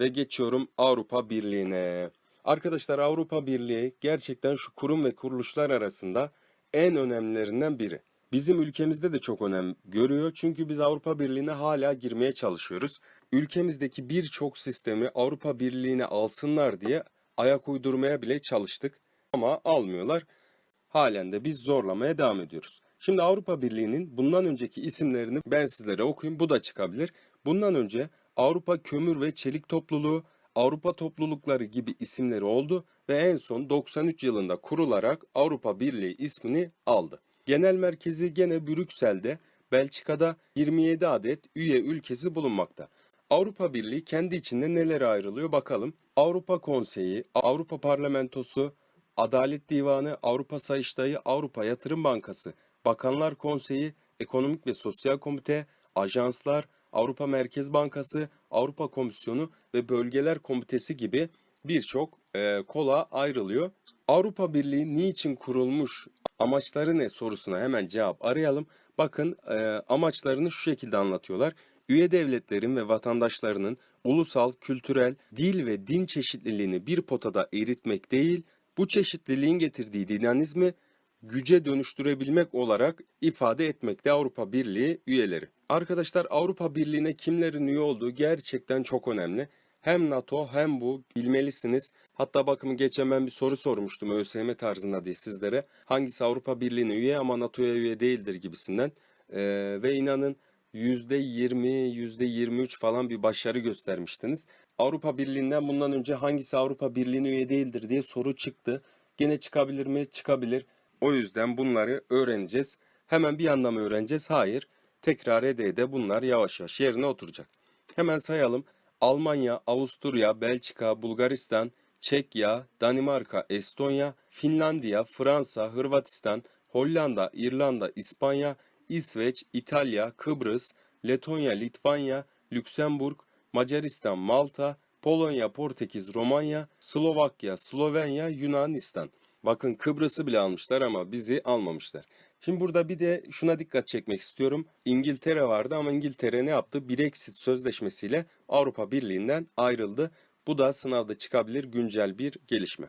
Ve geçiyorum Avrupa Birliği'ne. Arkadaşlar Avrupa Birliği gerçekten şu kurum ve kuruluşlar arasında en önemlilerinden biri. Bizim ülkemizde de çok önem görüyor çünkü biz Avrupa Birliği'ne hala girmeye çalışıyoruz. Ülkemizdeki birçok sistemi Avrupa Birliği'ne alsınlar diye ayak uydurmaya bile çalıştık ama almıyorlar. Halen de biz zorlamaya devam ediyoruz. Şimdi Avrupa Birliği'nin bundan önceki isimlerini ben sizlere okuyayım. Bu da çıkabilir. Bundan önce Avrupa Kömür ve Çelik Topluluğu, Avrupa Toplulukları gibi isimleri oldu ve en son 93 yılında kurularak Avrupa Birliği ismini aldı. Genel merkezi gene Brüksel'de, Belçika'da 27 adet üye ülkesi bulunmakta. Avrupa Birliği kendi içinde nelere ayrılıyor bakalım. Avrupa Konseyi, Avrupa Parlamentosu, Adalet Divanı, Avrupa Sayıştayı, Avrupa Yatırım Bankası, Bakanlar Konseyi, Ekonomik ve Sosyal Komite, ajanslar, Avrupa Merkez Bankası, Avrupa Komisyonu ve Bölgeler Komitesi gibi birçok e, kola ayrılıyor. Avrupa Birliği niçin kurulmuş, amaçları ne sorusuna hemen cevap arayalım. Bakın e, amaçlarını şu şekilde anlatıyorlar. Üye devletlerin ve vatandaşlarının ulusal, kültürel, dil ve din çeşitliliğini bir potada eritmek değil, bu çeşitliliğin getirdiği dinamizmi güce dönüştürebilmek olarak ifade etmekte Avrupa Birliği üyeleri. Arkadaşlar Avrupa Birliği'ne kimlerin üye olduğu gerçekten çok önemli. Hem NATO hem bu bilmelisiniz. Hatta bakın geçen ben bir soru sormuştum ÖSYM tarzında diye sizlere. Hangisi Avrupa Birliği'ne üye ama NATO'ya üye değildir gibisinden. Ee, ve inanın %20, %23 falan bir başarı göstermiştiniz. Avrupa Birliği'nden bundan önce hangisi Avrupa Birliği'ne üye değildir diye soru çıktı. Gene çıkabilir mi? Çıkabilir. O yüzden bunları öğreneceğiz. Hemen bir anda mı öğreneceğiz? Hayır. Tekrar ede ede bunlar yavaş yavaş yerine oturacak. Hemen sayalım. Almanya, Avusturya, Belçika, Bulgaristan, Çekya, Danimarka, Estonya, Finlandiya, Fransa, Hırvatistan, Hollanda, İrlanda, İspanya, İsveç, İtalya, Kıbrıs, Letonya, Litvanya, Lüksemburg, Macaristan, Malta, Polonya, Portekiz, Romanya, Slovakya, Slovenya, Yunanistan. Bakın Kıbrıs'ı bile almışlar ama bizi almamışlar. Şimdi burada bir de şuna dikkat çekmek istiyorum. İngiltere vardı ama İngiltere ne yaptı? Brexit sözleşmesiyle Avrupa Birliği'nden ayrıldı. Bu da sınavda çıkabilir güncel bir gelişme.